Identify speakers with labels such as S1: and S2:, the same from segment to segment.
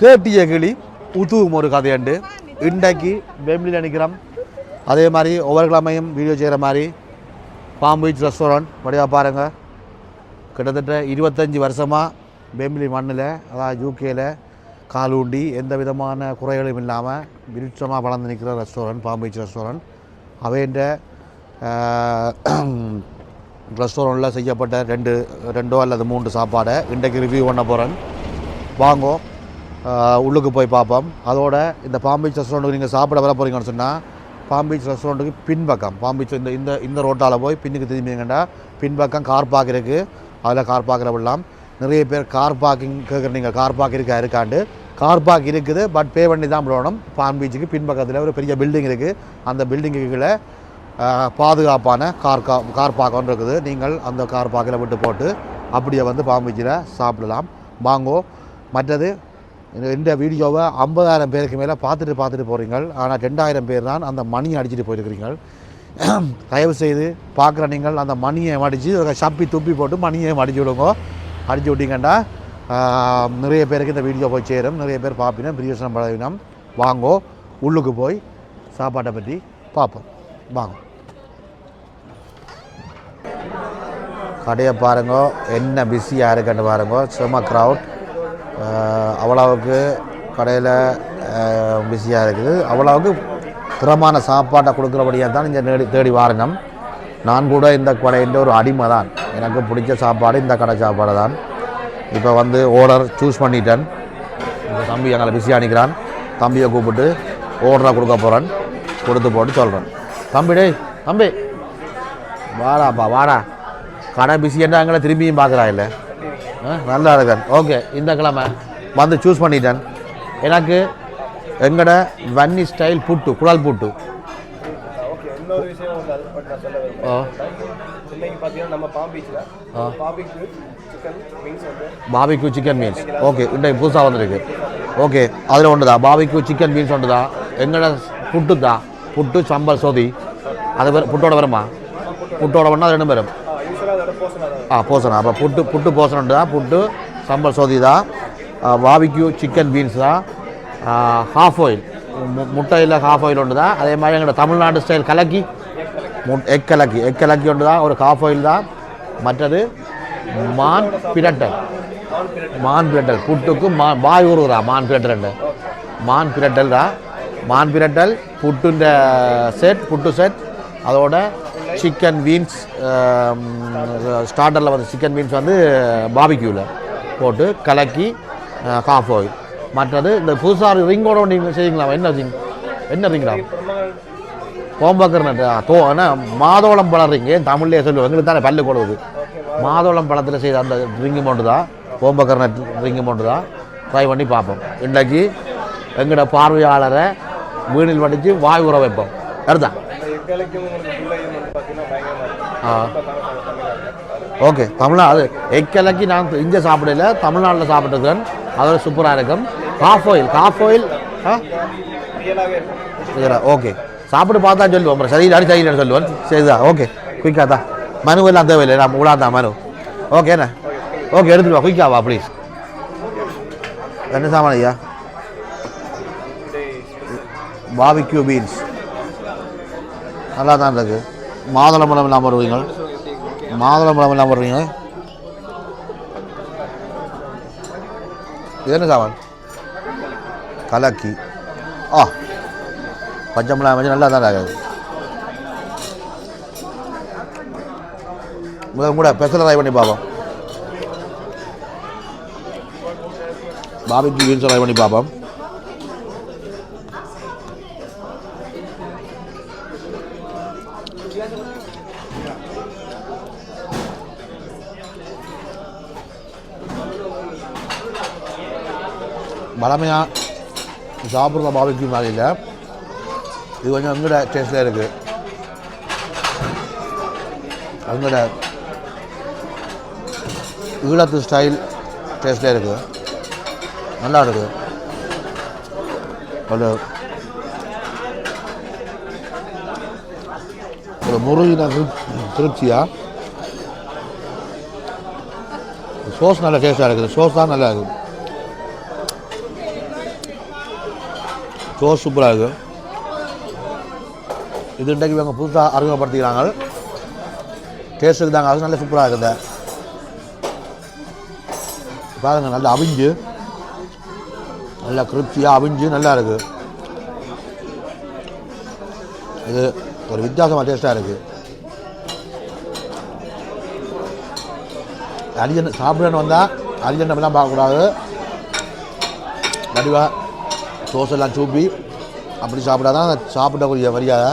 S1: கேட்டிய கிளி உத்துவும் ஒரு கதையுண்டு. இன்றைக்கு பெம்லியில் நினைக்கிறோம் அதே மாதிரி ஒவ்வொரு கிழமையும் வீடியோ செய்கிற மாதிரி பாம் பீச் ரெஸ்டாரண்ட் வடிவா பாருங்கள் கிட்டத்தட்ட இருபத்தஞ்சி வருஷமாக பெம்பிளி மண்ணில் அதாவது யூகேயில் கால் ஊண்டி எந்த விதமான குறைகளும் இல்லாமல் விருட்சமாக வளர்ந்து நிற்கிற ரெஸ்டாரண்ட் பாம் பீச் ரெஸ்டாரண்ட் அவைன்ற ரெஸ்டாரண்ட்டில் செய்யப்பட்ட ரெண்டு ரெண்டோ அல்லது மூன்று சாப்பாடை இன்றைக்கு ரிவ்யூ பண்ண போகிறேன் வாங்கோ. உள்ளுக்கு போய் பார்ப்போம். அதோட இந்த பாம் பீச் ரெஸ்டாரண்ட்டுக்கு நீங்கள் சாப்பிட வர போகிறீங்கன்னு சொன்னால் பாம் பீச் ரெஸ்டாரண்ட்டுக்கு பின்பக்கம். பாம் பீச் இந்த இந்த இந்த ரோட்டால் போய் பின்னுக்கு திரும்பிங்கன்னா பின்பக்கம் கார் பார்க் இருக்குது அதில் கார் பார்க்கில் விடலாம். நிறைய பேர் கார் பார்க்கிங் கேட்குற நீங்கள் கார் பார்க் இருக்கா இருக்காண்டு. கார் பார்க் இருக்குது பட் பே பண்ணி தான் விடணும். பாம் பீச்சுக்கு பின்பக்கத்தில் ஒரு பெரிய பில்டிங் இருக்குது அந்த பில்டிங்குக்கு கீழே பாதுகாப்பான கார் கா கார் பார்க் ஒன்று இருக்குது. நீங்கள் அந்த கார் பார்க்கில் விட்டு போட்டு அப்படியே வந்து பாம் பீச்சில் சாப்பிடலாம். வாங்கோ. மற்றது இந்த- வீடியோவை ஐம்பதாயிரம் பேருக்கு மேலே பார்த்துட்டு பார்த்துட்டு போகிறீங்க ஆனால் ரெண்டாயிரம் பேர் தான் அந்த மணியை அடிச்சுட்டு போயிருக்கிறீங்க. தயவு செய்து பார்க்குற நீங்கள் அந்த மணியை மடித்து சப்பி துப்பி போட்டு மணியை அடிச்சு விடுங்க. அடிச்சு விட்டீங்கன்னா நிறைய பேருக்கு இந்த வீடியோ போய் சேரும். நிறைய பேர் பார்ப்பினோம் பிரியோசனம் பழகினோம். வாங்கோ உள்ளுக்கு போய் சாப்பாட்டை பற்றி பார்ப்போம். வாங்க. கடையை பாருங்க என்ன பிஸியாக இருக்குன்னு பாருங்க. செம க்ரௌட் அவ்வளவுக்கு கடையில் பிஸியாக இருக்குது. அவ்வளவுக்கு திறமான சாப்பாட்டை கொடுக்குறபடியாக தான் இங்கே தேடி தேடி வாரணும். நான் கூட இந்த கடைன்ற ஒரு அடிமை தான். எனக்கு பிடிச்ச சாப்பாடு இந்த கடை சாப்பாடு தான். இப்போ வந்து ஓர்டர் சூஸ் பண்ணிட்டேன். இந்த தம்பி எங்களை பிஸியாக அனுக்கிறான் தம்பியை கூப்பிட்டு ஓர்டரை கொடுக்க போகிறேன் கொடுத்து போட்டு சொல்கிறேன் தம்பி டேய் தம்பி. வாடாப்பா வாடா. கடை பிஸின்னா எங்களை திரும்பியும் பார்க்குறா இல்லை? நல்லா இருக்கேன். ஓகே இந்த கிழமை வந்து சூஸ் பண்ணிட்டேன். எனக்கு எங்கட வன்னி ஸ்டைல் புட்டு குழல் புட்டு.
S2: இன்னொரு விஷயம் வந்து அது பற்றி நான் சொல்ல விரும்புகிறேன்
S1: ஓ
S2: இன்னைக்கு பார்த்தீங்கன்னா நம்ம பாம் பீச்சில்
S1: ஆ.
S2: பாபிக்கு சிக்கன் வந்து
S1: மீன்ஸ் ஓகே இன்றைக்கு புதுசாக வந்திருக்கு. ஓகே அதில் ஒன்று தான் பாபிக்யூ சிக்கன் மீன்ஸ் ஒன்று தான் எங்கட புட்டு தான் புட்டு சம்பல் சோதி. அது புட்டோட வருமா புட்டோட வேணா அது ரெண்டும் வரும் ஆ போசனா. அப்போ புட்டு புட்டு போசனம் தான். புட்டு சம்பல் சோதி தான். பாபிக்யூ சிக்கன் பீன்ஸ் தான். ஹாஃப் ஆயில் முட்டையில் ஹாஃப் ஆயில் ஒன்று தான். அதே மாதிரி எங்களோட தமிழ்நாடு ஸ்டைல் கலக்கி. முட் எக் கலக்கி. எக் கலக்கி ஒன்று தான். ஒரு ஹாஃப் ஆயில் தான். மற்றது மான் பிரட்டல் மான் பிரட்டல் புட்டுக்கு மா பாய் ஊறுகிறா மான் பிரட்டல் மான் பிரட்டல் தான் மான் பிரட்டல் புட்டுன்ற செட் புட்டு செட் அதோட சிக்கன் வீன்ஸ் ஸ்டார்டரில் வந்து சிக்கன் வீன்ஸ் வந்து பாபிக்யூவில் போட்டு கலக்கி ஹாஃப் ஆயில் மற்றது இந்த புதுசாக ரிங்கோட நீங்கள் செய்யுங்களா என்ன ரிங்? என்ன ரிங்களா கோம்பக்கர் தோ என்ன மாதோளம் பழம் ரிங். ஏன் தமிழ்லேயே சொல்லுவோம் எங்களுக்கு தானே பல்லு கொடுக்குது மாதோளம் பழத்தில் செய்த அந்த ரிங்கு மட்டும் தான் கோம்பக்கர்னட் ரிங்கு மட்டும் தான். ட்ரை பண்ணி பார்ப்போம். இன்றைக்கு எங்களோட பார்வையாளரை வீணில் வடித்து வாய் உற வைப்போம்.
S2: அதுதான்
S1: ஓகே தமிழ்நாடு. எக்கலக்கி நான் இங்கே சாப்பிடல தமிழ்நாட்டில் சாப்பிட்டுருக்கேன் அதோட சூப்பராக இருக்கும். Half oil half oil okay. சாப்பிட்டு பார்த்தா சொல்லுவோம் அப்புறம் சரி அடி சரியில்லைன்னு சொல்லுவேன் சரிதான் ஓகே. குயிக்காக தான் மனு எல்லாம் தேவையில்லை நான் உலாதான் மனு. ஓகேண்ணே ஓகே எடுத்துட்டு வா குயிக்கா வா ப்ளீஸ் என்ன சாமான் ஐயா? பாபிக்யூ பீன்ஸ் நல்லா தான் இருக்கு. மாதுளம் பழம் இல்லாமல் வருவீங்க. மாதுளம் பழம் இல்லாமல் வருவீங்க. இது என்ன சாமான்? கலக்கி. ஆ பச்சை மிளகாய் மஞ்சள் நல்லா தான் ஆகாது முதல் கூட பெசல ட்ரை பண்ணி பார்ப்போம். பாபிக்கு பீன்ஸ் ட்ரை பண்ணி பார்ப்போம். பழமையாக சாப்பிட்ற பாபிக்கு மாதிரி இல்லை. இது கொஞ்சம் எங்கட டேஸ்டில் இருக்குது எங்கட ஈழத்து ஸ்டைல் டேஸ்டில் இருக்குது நல்லா இருக்குது ஒரு ஒரு முருகின திருப்தியாக சோஸ் நல்ல டேஸ்ட்டாக இருக்குது. சோஸ் தான் நல்லா இருக்குது சோறு சூப்பராக இருக்குது இது இன்றைக்கு இவங்க புதுசாக அறிமுகப்படுத்திக்கிறாங்க. டேஸ்ட்டுக்கு தாங்க அது நல்ல சூப்பராக இருக்குது பாருங்க நல்லா அவிஞ்சு. நல்லா கிருப்தியாக அவிஞ்சு நல்லா இருக்குது இது ஒரு வித்தியாசமாக டேஸ்ட்டாக இருக்குது அரிஜன் சாப்பிடன்னு வந்தால் அரிஜனமெல்லாம் பார்க்கக்கூடாது. வடிவாக சோஸ் எல்லாம் சூப்பி அப்படி சாப்பிட்டாதான் சாப்பிடக்கூடிய மரியாதை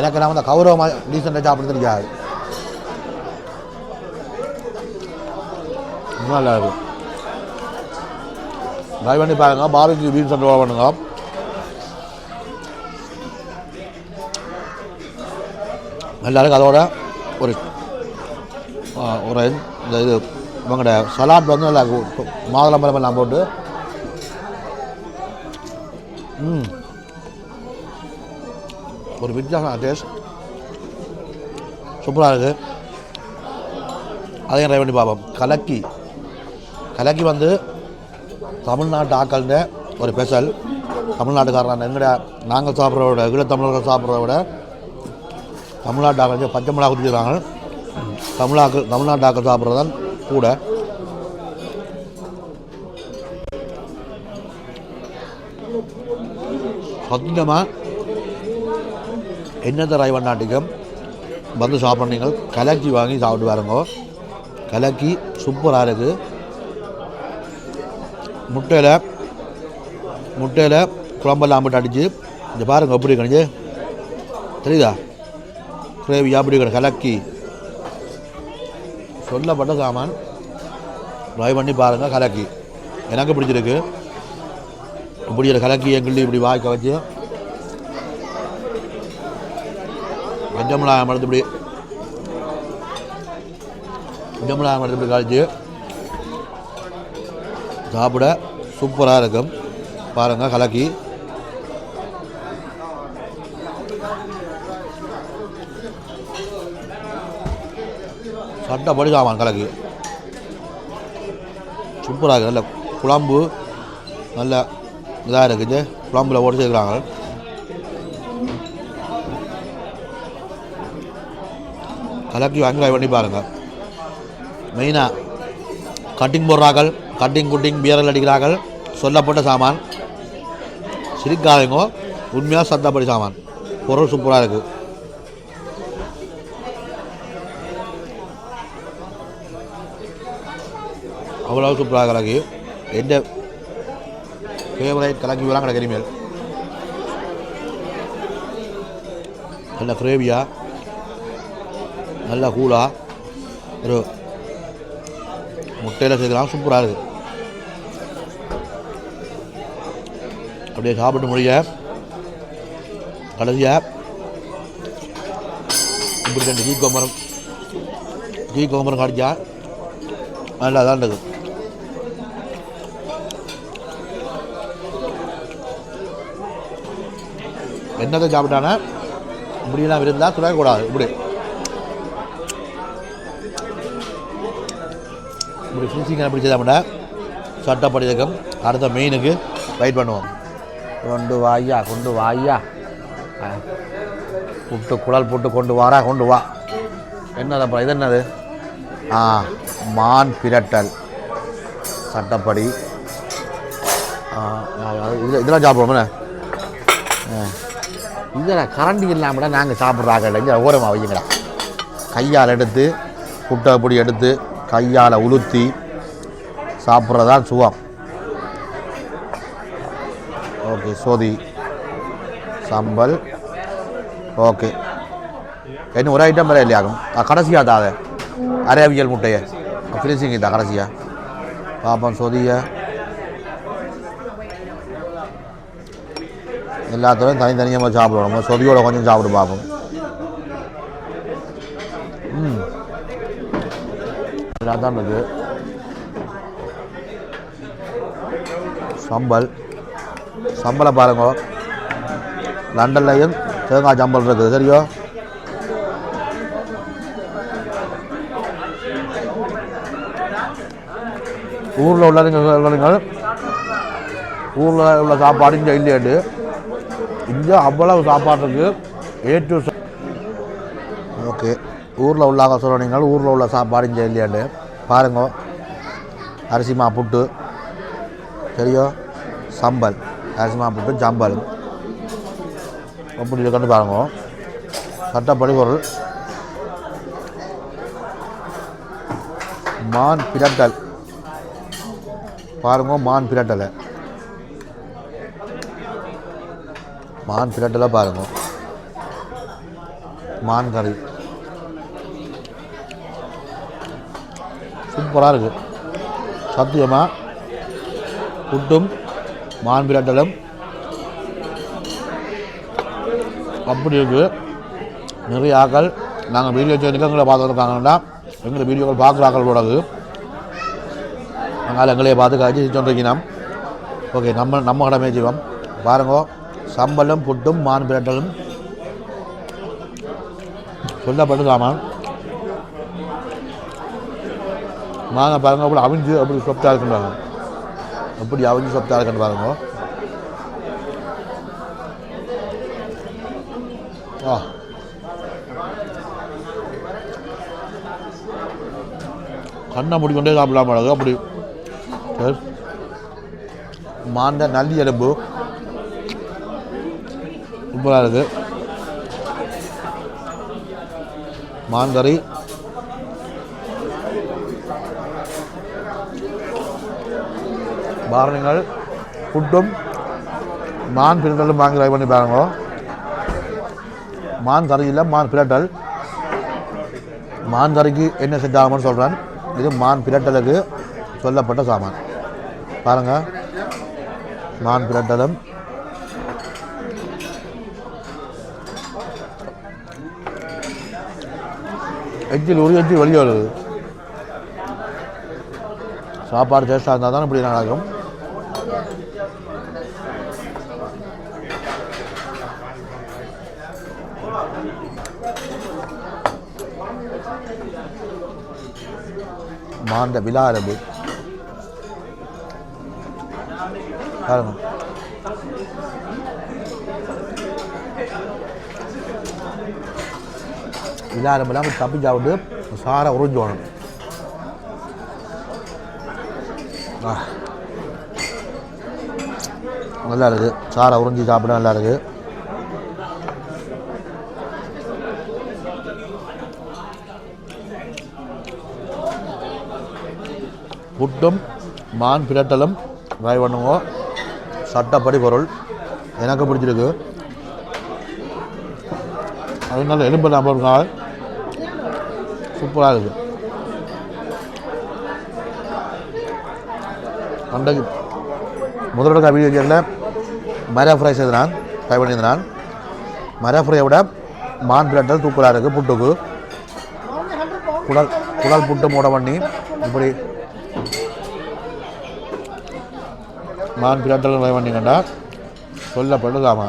S1: எனக்கு நான் அந்த கௌரவமாக டீசெண்டாக சாப்பிட தெரியாது நல்லா இருக்கும் ட்ரை பண்ணி பாருங்க. பாபிக்கு பீன் சென்டர் பண்ணுங்க. நல்லா இருக்கு. அதோட ஒரு ஒரு இந்த இது இவங்களோட சலாட் வந்து நல்லா இருக்கும். மாதுளம்பழம் எல்லாம் போட்டு. ம். ஒரு வித்தியாசமான டேஸ்ட் சூப்பராக இருக்குது அதையும் ட்ரை பண்ணி பார்ப்போம். கலக்கி. கலக்கி வந்து தமிழ்நாட்டு ஆக்கள்ன்ற ஒரு ஸ்பெஷல் தமிழ்நாட்டுக்காரன் எங்கட நாங்கள் சாப்பிட்றத விட ஈழத்தமிழர்கள் சாப்பிட்றத விட தமிழ்நாட்டு ஆக்கள் பச்சை மிளகா குடிக்கிறாங்க தமிழாக்கள் தமிழ்நாட்டு ஆக்கள் சாப்பிட்றது தான் கூட. சத்தியமாக என்னத்தை ரைவன் வந்து சாப்பிட்றீங்க கலக்கி வாங்கி சாப்பிட்டு பாருங்க. கலக்கி சூப்பராக இருக்குது முட்டையில் முட்டையில் குழம்பெல்லாம் போட்டு அடித்து இந்த பாருங்க எப்படி கணிச்சு தெரியுதா? கிரேவி அப்படி கிடக்கு கலக்கி. சொல்லப்பட்ட சாமான் ட்ரை பண்ணி பாருங்கள் கலக்கி. எனக்கு பிடிச்சிருக்கு இப்படி கலக்கி எங்கிள்ளி இப்படி வாய்க்க வச்சு. பஞ்சமிளகாய் மரத்து இப்படி. பஞ்சமிளகாய் மரத்து இப்படி கழிச்சு. சாப்பிட சூப்பராக இருக்கும். பாருங்கள் கலக்கி. சட்டப்படி சாமான் கலக்கு சூப்பராக இருக்குது நல்ல குழம்பு நல்ல இதாக இருக்குது குழம்புல போட்டு சேர்க்குறாங்க கலக்கி வாங்கி பண்ணி பாருங்கள் மெயினாக கட்டிங் போடுறார்கள். கட்டிங் குட்டிங் பியர்கள் அடிக்கிறார்கள். சொல்லப்பட்ட சாமான். சிரிக்காதவங்க உண்மையாக சத்தப்படி சாமான். பொருள் சூப்பராக இருக்குது அவ்வளோ சூப்பராக கலக்கி எந்த ஃபேவரேட் கலக்கி விளாங்க கிடக்கு இனிமேல். நல்ல கிரேவியா நல்ல கூலா ஒரு முட்டையில் சேர்க்கலாம் சூப்பராக இருக்குது அப்படியே சாப்பிட்டு முடிய. கடைசியாக இப்படி ரெண்டு கீ கோமரம் கீ கோமரம் கடிச்சா நல்லா தான் இருக்குது என்னத்தை சாப்பிட்டானா? இப்படிலாம் இருந்தால் துடையக்கூடாது இப்படி. இப்படி ஃபினிஷிங் பிடிச்சி சாப்பிட்டா சட்டப்படி அடுத்த மெயினுக்கு வெயிட் பண்ணுவோம். கொண்டு வாயா கொண்டு வாயா புட்டு குழல் புட்டு கொண்டு வாரா கொண்டு வா. என்னதப்பா இது என்னது? ஆ மான் பிரட்டல். சட்டப்படி. இதெல்லாம் சாப்பிடுவோம் என்ன? இதெல்லாம் சாப்பிடுவோம் இல்லாமல் கரண்டி நாங்கள் சாப்பிட்றாங்க இங்கே ஓரமாக வையுங்களா கையால் எடுத்து புட்டை பொடி எடுத்து கையால் உளுத்தி சாப்பிட்றதா சுகம். ஓகே சோதி. சம்பல். ஓகே. இன்னும் ஒரு ஐட்டம் வேறு இல்லையாகும் கடைசியாக தான் அதை. அரேபியல் முட்டையை. ஃபினிஷிங் தான் கடைசியாக பாப்பம் சொதியை. எல்லாத்தையும் தனித்தனியாக சாப்பிடுவோம். சொதியோட கொஞ்சம் சாப்பிட்டு பார்ப்போம். ம். தான் இருக்குது சம்பல். சம்பளை பாருங்க. லண்டன்லையும் தேங்காய் சம்பல் இருக்குது. சரியோ? ஊரில் உள்ளவங்க உள்ளவங்க ஊரில் உள்ள சாப்பாடு இங்கே இல்லையாட்டு இங்கே அவ்வளவு சாப்பாடு இருக்குது ஏ டு ஓகே. ஊரில் உள்ளாக சொல்கிறீங்க ஊரில் உள்ள சாப்பாடு இங்கே இல்லையாண்டு? பாருங்க. அரிசி மா புட்டு. சரியோ? சம்பல். அரிசி மா புட்டு சம்பல். அப்படி இருக்கன்னு பாருங்க. சட்டப்படி பொருள். மான் பிரட்டல். பாருங்க மான் பிரட்டலை. மான் பிளட்டெல்லாம் பாருங்க. மான் கறி சூப்பராக இருக்குது சத்தியமாக புட்டும் மான் பிரட்டலும். அப்படி இருக்குது நிறைய ஆக்கள் நாங்கள் வீடியோ நிகழ்ச்சிகளை பார்த்துருக்காங்கன்னா எங்களை வீடியோக்கள் பார்க்குற ஆக்கள் கூடாது நாங்கள் எங்களையே பார்த்து கழிச்சு சொல்லிருக்கணும் ஓகே நம்ம நம்ம கடமை ஜீவம். பாருங்க. சம்பலும் புட்டும் மான் பிரட்டலும். சொல்லப்பட்டு மாங்க பாருங்க அப்படி அவிஞ்சு அப்படி சொப்டா இருக்கின்றாங்க அப்படி அவிஞ்சு சொப்டா இருக்கின்ற பாருங்க. ஆ. கண்ணை முடிக்கொண்டே சாப்பிடலாம் அழகு அப்படி. மாண்ட நல்லி எலும்பு. சூப்பராக இருக்குது மான்கறி பாருங்கள் ஃபுட்டும் மான் பிளட்டலும் வாங்கி ட்ரை பண்ணி பாருங்க. மான் கறி இல்லை மான் பிளட்டல் மான் கறிக்கு என்ன செட் ஆகும்னு சொல்கிறேன் இது மான் பிளட்டலுக்கு சொல்லப்பட்ட சாமான். பாருங்கள் மான் பிளட்டலும் எஜ்ஜில் ஒரு எஜ்ஜில் வெளியே வருது. சாப்பாடு டேஸ்ட்டாக இருந்தால் தான் இப்படி நடக்கும் மாந்த விழா அரபு. பாருங்க. விழா இல்லாமல் தப்பி சாப்பிட்டு சாரை உறிஞ்சு வேணும் நல்லா இருக்கு சாரை உறிஞ்சி சாப்பிட நல்லா இருக்கு புட்டும் மான் பிரட்டலும் ட்ரை பண்ணுவோம் சட்டப்படி பொருள். எனக்கு பிடிச்சிருக்கு. அதனால எலும்பு நம்பர் நாள் சூப்பராக இருக்குது அன்றைக்கு முதலோட வீடியோ சேனலில் மரா ஃப்ரை செய்தான் ட்ரை பண்ணியிருந்தான். மரா ஃப்ரையை விட மான் பிளட்டல் தூக்கலாக இருக்குது புட்டுக்கு. குடல் குடல் புட்டு மூட பண்ணி இப்படி மான் பிளட்டல் ட்ரை பண்ணிக்கண்டா சொல்லப்படுதாமா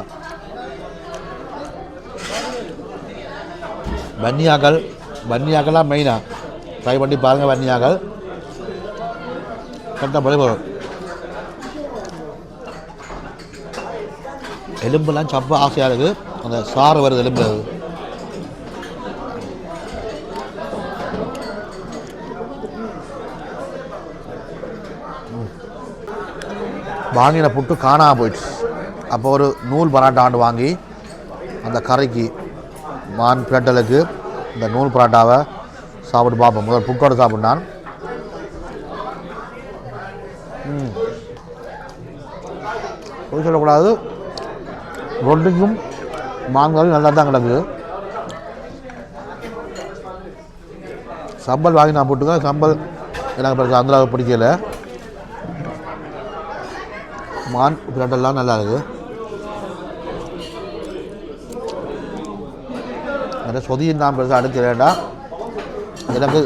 S1: பன்னியாக்கள் பன்னியாக்கள்லாம் மெயினாக ட்ரை பண்ணி பாருங்கள் வன்னியாக்கள். கரெக்டாக வரும். எலும்பெல்லாம் சப்ப ஆசையாக இருக்குது அந்த சாறு வருது எலும்பு. அது வாங்கின புட்டு காணாமல் போயிடுச்சு. அப்போ ஒரு நூல் பராட்டாண்டு வாங்கி அந்த கரைக்கு மான் பிரட்டலுக்கு இந்த நூல் பரோட்டாவை சாப்பிட்டு பார்ப்போம். முதல் புக்கோடு சாப்பிட்னான் பொய் சொல்லக்கூடாது. ரொட்டிக்கும் மாங்காயும் நல்லா தான் கிடக்குது. சம்பல் வாங்கி நான் போட்டுக்கேன். சம்பல் எனக்கு பிறகு அந்த அளவுக்கு பிடிக்கல. மான் பிரட்டெல்லாம் நல்லா இருக்குது. அந்த சொதியும் நான் பெருசாக அடுக்கிறேன்டா எனக்கு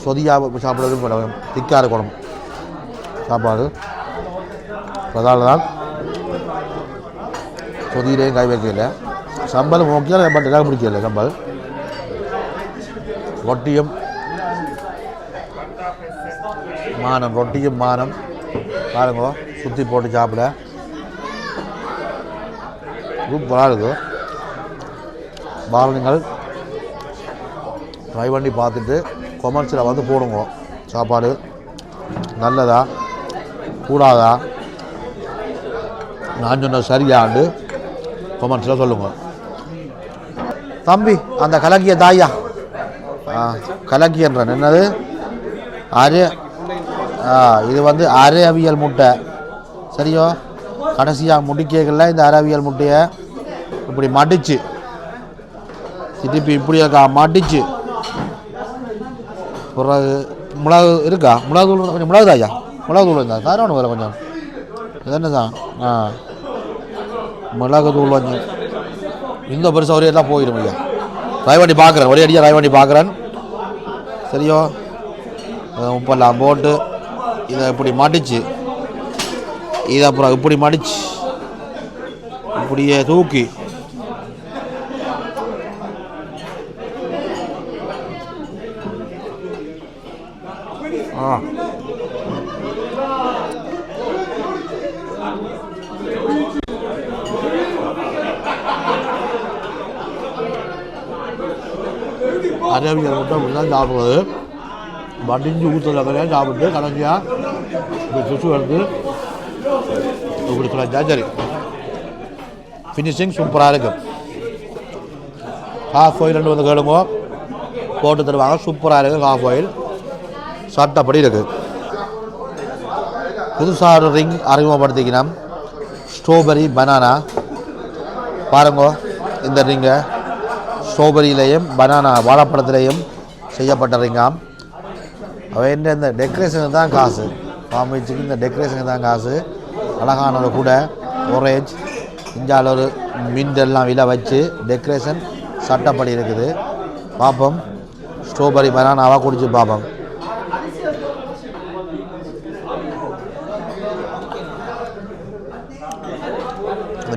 S1: சொதியாக சாப்பிட்றது படம் திக்காக இருக்கணும் சாப்பாடு. அதனால தான் சொதியிலையும் கை வைக்கல சம்பல் முக்கியம் பட் எல்லாம் பிடிக்கல சம்பல் ரொட்டியும் மானம் ரொட்டியும் மானம். பாருங்களோ சுற்றி போட்டு சாப்பிட. சூப்பராக இருக்குது பாருங்கள் ட்ரை பண்ணி பார்த்துட்டு கொமர்ஷியலை வந்து போடுங்க. சாப்பாடு நல்லதா? கூடாதா? நான் சொன்ன சரியாண்டு கொமர்ஷியலாக சொல்லுங்கள் தம்பி அந்த கலக்கிய தாயா? கலக்கியன்றன். என்னது? அரை ஆ இது வந்து அரவியல் முட்டை. சரியோ? கடைசியாக முடிக்கல இந்த அரவியல் முட்டையை இப்படி மடிச்சு திருப்பி இப்படியாக்கா இருக்கா மடிச்சு பிறகு மிளகு இருக்கா? மிளகு தூள் கொஞ்சம் மிளகு தாயா மிளகு தூள் இருந்தா தாராளம் வேலை கொஞ்சம். என்ன என்னதான்? ஆ. மிளகு தூள் கொஞ்சம் இந்த பெருசாக ஒரே எல்லாம் போயிடும் ஐயா ட்ரை பார்க்குறேன் ஒரே அடியாக ட்ரை பார்க்குறேன் சரியோ? உப்பெல்லாம் போட்டு இதை இப்படி மடிச்சு இதை அப்புறம் இப்படி மடிச்சு இப்படியே தூக்கி ஆ. அரேபியர் மட்டும் இப்படி தான் சாப்பிடுவது வடிஞ்சு ஊற்றுல கிடையாது சாப்பிட்டு கடைசியாக இப்படி சுசு எடுத்து இப்படி சொல்லிச்சா சரி. ஃபினிஷிங் சூப்பராக இருக்கும் ஹாஃப் ஆயில் ரெண்டு வந்து கேளுங்க. போட்டு தருவாங்க. சூப்பராக இருக்குது ஹாஃப் ஆயில் சட்டப்படி இருக்குது புதுசாக ஒரு ரிங் அறிமுகப்படுத்திக்கணும் ஸ்ட்ராபெரி பனானா. பாருங்க இந்த ரிங்கை. ஸ்ட்ராபெரியிலையும் பனானா வாழைப்பழத்துலேயும் செய்யப்பட்ட ரிங்காம். அவன் இந்த டெக்கரேஷனுக்கு தான் காசு. பாம்பேச்சுக்கு இந்த டெக்கரேஷனுக்கு தான் காசு. அழகான ஒரு கூட ஒரேஜ் இஞ்சால ஒரு மின்டெல்லாம் விலை வச்சு டெக்கரேஷன் சட்டப்படி இருக்குது. பார்ப்போம் ஸ்ட்ராபெரி பனானாவாக குடிச்சு பார்ப்போம்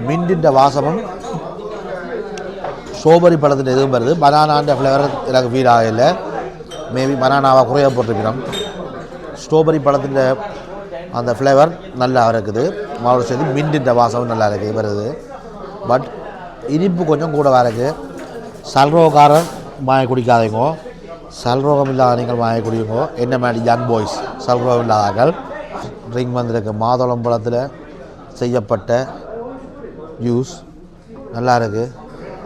S1: இந்த மின்டின்ற வாசமும் ஸ்ட்ராபெரி பழத்தின் எதுவும் வருது. பனானான்ற ஃப்ளேவர் எனக்கு ஃபீல் ஆகலை. மேபி பனானாவாக குறைய போட்டிருக்கிறோம். ஸ்ட்ராபெரி பழத்தின் அந்த ஃப்ளேவர் நல்லா இருக்குது. மாவோட சேர்ந்து மின்டின்ற வாசமும் நல்லா இருக்குது வருது. பட் இனிப்பு கொஞ்சம் கூட இருக்குது சல்ரோகாரன் வாங்கி குடிக்காதீங்க. சல்ரோகம் இல்லாத நீங்கள் வாங்கி குடிங்க. என்ன மாதிரி யங் பாய்ஸ் சல்ரோகம் இல்லாதார்கள் ட்ரிங்க் வந்திருக்கு. மாதுளம் பழத்தில் செய்யப்பட்ட ஜூஸ் நல்லா இருக்குது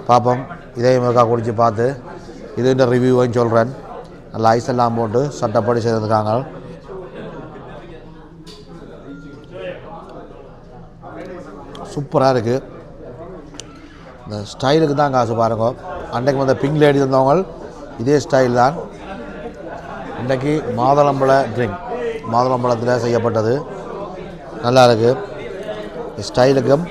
S1: பார்ப்போம் இதையும் ஒருக்கா குடித்து பார்த்து இதுன்ற ரிவ்யூவையும் சொல்கிறேன் நல்லா ஐஸ் எல்லாம் போட்டு சட்டப்படி செய்திருக்காங்க. சூப்பராக இருக்குது இந்த ஸ்டைலுக்கு தான் காசு பாருங்க. அன்றைக்கு வந்த பிங்க் லேடி இருந்தவங்க இதே ஸ்டைல் தான். இன்றைக்கி மாதுளம்பழ ட்ரிங்க் மாதுளம்பழத்தில் செய்யப்பட்டது. நல்லா இருக்குது ஸ்டைலுக்கும்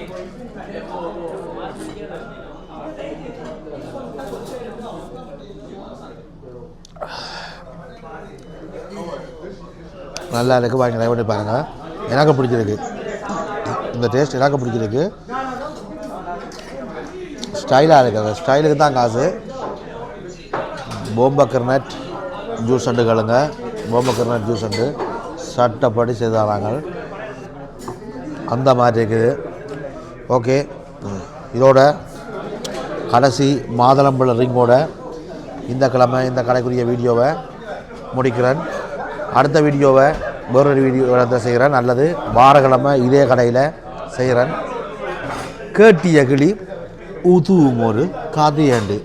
S1: நல்லா இருக்குது வாங்கி ட்ரை பண்ணி பாருங்கள் எனக்கு பிடிச்சிருக்கு. இந்த டேஸ்ட் எனக்கு பிடிச்சிருக்கு. ஸ்டைலாக இருக்குது ஸ்டைலுக்கு தான் காசு. போம்பக்கர்னட் ஜூஸ் அண்டு கழுங்க போம்பக்கர்னட் ஜூஸ் அண்டு சட்டப்படி செய்து தராங்க அந்த மாதிரி இருக்குது. ஓகே இதோட கடைசி மாதளம்பழ ரிங்கோட இந்த கிழமை இந்த கடைக்குரிய வீடியோவை முடிக்கிறேன். அடுத்த வீடியோவை வேறொரு வீடியோ இடத்த செய்கிறேன். அல்லது வாரக்கிழமை இதே கடையில் செய்கிறேன். கேட்டிய கிளி ஊதுவும் ஒரு காதையாண்டு.